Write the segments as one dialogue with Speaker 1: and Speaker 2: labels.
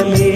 Speaker 1: ಕಾವಲೇ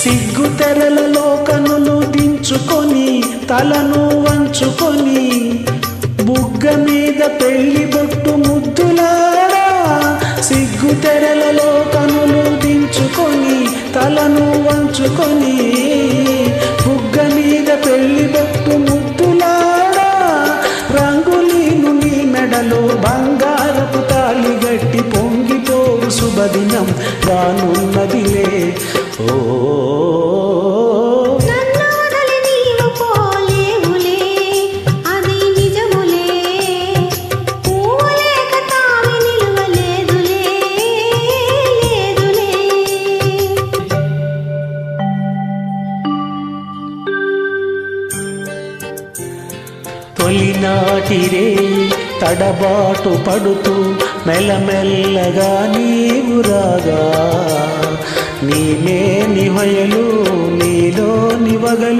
Speaker 2: సిగ్గు తెరలలో కనులు దించుకొని తలను వంచుకొని బుగ్గ మీద పెళ్ళి బొట్టు ముద్దులారా. సిగ్గు తెరలలో కనులు దించుకొని తలను వంచుకొని బుగ్గ మీద పెళ్ళి బొట్టు ముద్దులారా. రంగులీను నీ మెడలో బంగారపు తాళి గట్టి పొంగిపోవు శుభదినం రానున్నదిలే. ఓ తొలినాటిరే తడబాటు పడుతూ మెల్లమెల్లగా నీవు రాగా నీలే నివయలు నీలో నివగలు